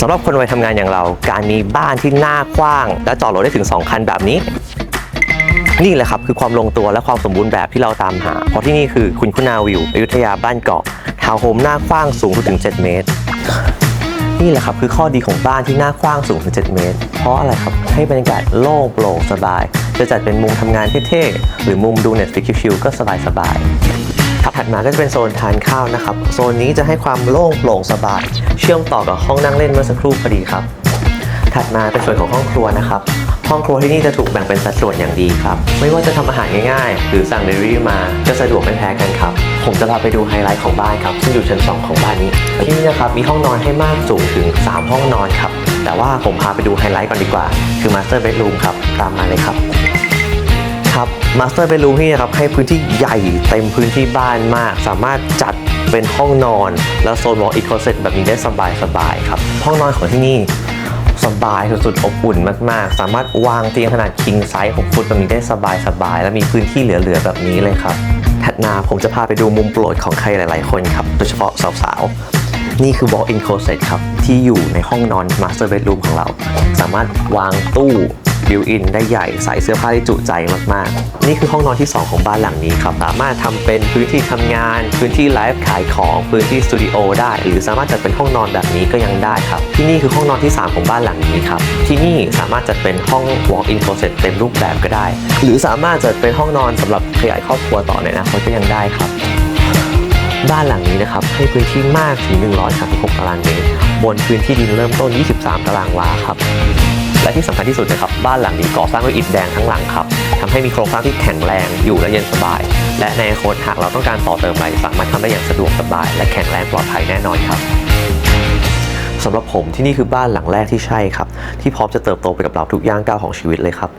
สำหรับคนวัยทำงานอย่างเรา การมีบ้านที่หน้ากว้าง และจอดรถได้ถึง 2 คันแบบนี้ นี่แหละครับคือความลงตัวและความสมบูรณ์แบบที่เราตามหา เพราะที่นี่คือคุณคุณาวิวอยุธยาบ้านเกาะทาวน์โฮมหน้ากว้างสูงถึง 7 เมตร นี่แหละครับคือข้อดีของบ้านที่หน้ากว้างสูงถึง 7 เมตร เพราะอะไรครับให้บรรยากาศโล่งโปร่งสบาย จะจัดเป็นมุมทำงานเท่ๆหรือมุมดู Netflix ชิลๆก็สบายๆ ถัดมาก็จะเป็นโซนทานข้าวนะครับ โซนนี้จะให้ความโล่งโปร่งสบาย เชื่อมต่อกับห้องนั่งเล่นเมื่อสักครู่พอดีครับ ถัดมาเป็นส่วนของห้องครัวนะครับ ห้องครัวที่นี่จะถูกแบ่งเป็นสัดส่วนอย่างดีครับ ไม่ว่าจะทำอาหารง่ายๆ หรือสั่งเดลิเวอรี่มาจะสะดวกไม่แพ้กันครับ ผมจะพาไปดูไฮไลท์ของบ้านครับ ซึ่งอยู่ชั้น 2 ของบ้านนี้ ที่นี่นะครับมีห้องนอนให้มากสูงถึง 3 ห้องนอนครับ แต่ว่าผมพาไปดูไฮไลท์ก่อนดีกว่า คือ Master Bedroom ครับ ตามมาเลยครับ ครับ Master Bedroom ที่นี่นะครับให้พื้นที่ใหญ่เต็มพื้นที่บ้านมาก สามารถจัดเป็นห้องนอน แล้วโซน walk in closet แบบนี้ได้สบายๆครับ ห้องนอนของที่นี่สบายสุดๆอบอุ่นมากๆ สามารถวางเตียงขนาด king size 6ฟุตแบบนี้ได้สบายๆ และมีพื้นที่เหลือๆ แบบนี้เลยครับถัดมาผมจะพาไปดูมุมโปรดของใครหลายๆ คนครับ โดยเฉพาะสาวๆ นี่คือ walk-in closet ครับ ที่อยู่ในห้องนอน master bedroom ของเรา สามารถวางตู้ บิวอินได้ใหญ่ใส่เสื้อผ้าได้จุใจมากๆ นี่คือห้องนอนที่ 2 ของบ้านหลังนี้ครับสามารถทำเป็นพื้นที่ทำงาน พื้นที่ไลฟ์ขายของพื้นที่สตูดิโอได้ หรือสามารถจัดเป็นห้องนอนแบบนี้ก็ยังได้ครับ ที่นี่คือห้องนอนที่ 3 ของบ้านหลังนี้ครับ ที่นี่สามารถจัดเป็นห้อง walk-in closet เต็มรูปแบบก็ได้ หรือสามารถจัดเป็นห้องนอนสำหรับขยายครอบครัวต่อในอนาคตก็ยังได้ครับบ้านหลังนี้นะครับให้พื้นที่มากถึง 136 ตารางเมตรบนพื้นที่ดินเริ่มต้น 23 ตารางวาครับ และที่สำคัญที่สุดนะครับบ้านหลังนี้ก่อสร้างด้วยอิฐแดงทั้งหลังครับทำให้มีโครงสร้างที่แข็งแรงอยู่และเย็นสบาย และในอนาคตหากเราต้องการต่อเติมอะไรสามารถทำได้อย่างสะดวกสบาย และแข็งแรงปลอดภัยแน่นอนครับสำหรับผมที่นี่คือบ้านหลังแรกที่ใช่ครับ ที่พร้อมจะเติบโตไปกับเราทุกย่างก้าวของชีวิตเลยครับ